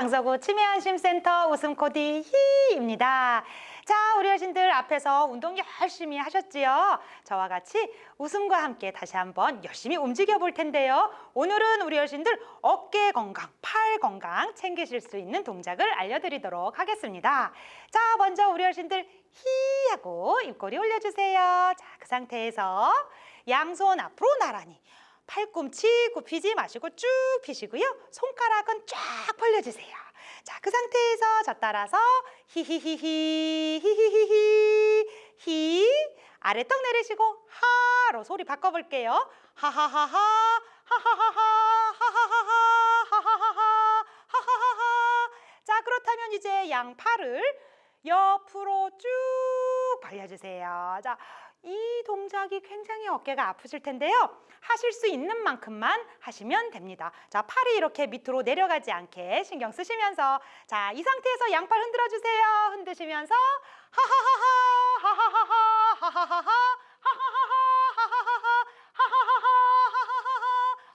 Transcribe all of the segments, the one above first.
강서구 치매안심센터 웃음코디 히입니다. 자, 우리 어르신들 앞에서 운동 열심히 하셨지요? 저와 같이 웃음과 함께 다시 한번 열심히 움직여 볼 텐데요. 오늘은 우리 어르신들 어깨 건강, 팔 건강 챙기실 수 있는 동작을 알려드리도록 하겠습니다. 자, 먼저 우리 어르신들 히 하고 입꼬리 올려주세요. 자, 그 상태에서 양손 앞으로 나란히 팔꿈치 굽히지 마시고 쭉 펴시고요. 손가락은 쫙 벌려주세요. 자, 그 상태에서 저 따라서 히히히히 히히히히 히 아래떡 내리시고 하로 소리 바꿔볼게요. 하하하하 하하하하 하하하하 하하하하 하하하하 자, 그렇다면 이제 양 팔을 옆으로 쭉 벌려주세요. 자, 이 동작이 굉장히 어깨가 아프실 텐데요. 하실 수 있는 만큼만 하시면 됩니다. 자, 팔이 이렇게 밑으로 내려가지 않게 신경 쓰시면서 자, 이 상태에서 양팔 흔들어 주세요. 흔드시면서 하하하하 하하하하 하하하하 하하하하 하하하하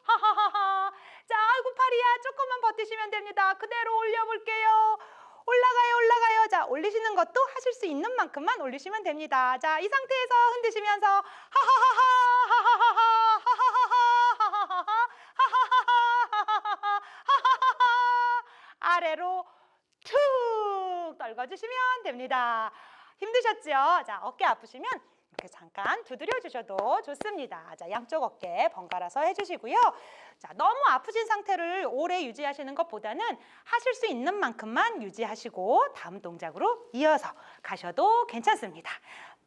하하하하 자, 아이고 팔이야. 조금만 버티시면 됩니다. 그대로 올려 볼게요. 올라가요, 올라가요. 자, 올리시는 것도 하실 수 있는 만큼만 올리시면 됩니다. 자, 이 상태에서 흔드시면서 하하하하, 하하하하, 하하하하, 하하하하, 하하하하, 아래로 툭 떨궈주시면 됩니다. 힘드셨죠? 자, 어깨 아프시면 이렇게 잠깐 두드려 주셔도 좋습니다. 자, 양쪽 어깨 번갈아서 해주시고요. 자, 너무 아프신 상태를 오래 유지하시는 것보다는 하실 수 있는 만큼만 유지하시고 다음 동작으로 이어서 가셔도 괜찮습니다.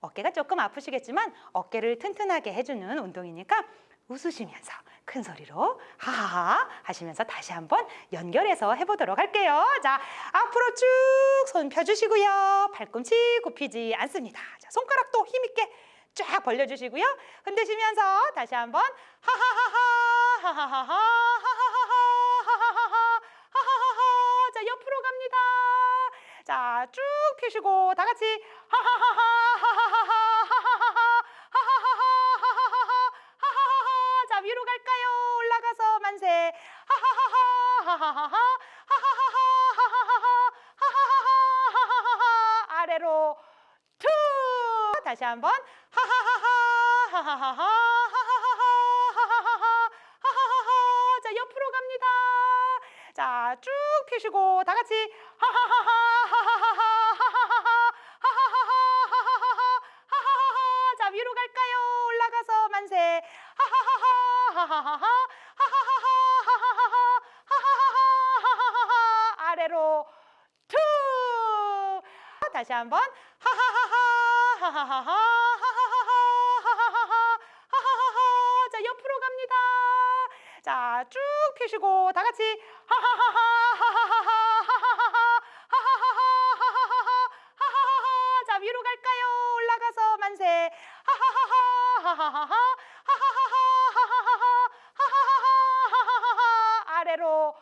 어깨가 조금 아프시겠지만 어깨를 튼튼하게 해주는 운동이니까 웃으시면서 큰 소리로 하하하 하시면서 다시 한번 연결해서 해보도록 할게요. 자, 앞으로 쭉 손 펴주시고요. 팔꿈치 굽히지 않습니다. 자, 손가락도 힘있게 쫙 벌려주시고요. 흔드시면서 다시 한번 하하하하 하하하하 하하하하 하하하하 하하하하 자, 옆으로 갑니다. 자, 쭉 펴시고 다 같이 하하하하 하하하하 하하하하 하하하하 하하하하 자, 위로 갈까요? 올라가서 만세. 하하하하 하하하하 하하하하 하하하하 아래로 툭 다시 한번 하하하하 하하하하 하하하하 하하하하 자, 옆으로 갑니다. 자, 쭉 펴시고 다 같이 하하하하 하하하하 하하하하 하하하하 하하하하 자, 위로 갈까요? 올라가서 만세. 하하하하 하하하하 하하하하 하하하하 아래로 툭 다시 한번 하하하하 하하하하 하하하하 하하하하 자, 옆으로 갑니다. 자, 쭉 펴시고 다 같이 하하하하 하하하하 하하하하 하하하하 하하하하 자, 위로 갈까요? 올라가서 만세. 하하하하 하하하하 하하하하 하하하하 아래로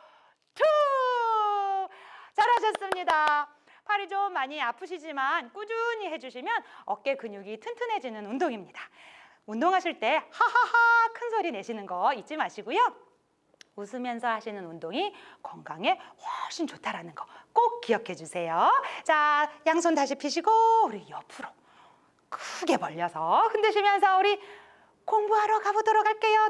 툭 잘하셨습니다. 팔이 좀 많이 아프시지만 꾸준히 해주시면 어깨 근육이 튼튼해지는 운동입니다. 운동하실 때 하하하 큰 소리 내시는 거 잊지 마시고요. 웃으면서 하시는 운동이 건강에 훨씬 좋다라는 거 꼭 기억해 주세요. 자, 양손 다시 펴시고 우리 옆으로 크게 벌려서 흔드시면서 우리 공부하러 가보도록 할게요.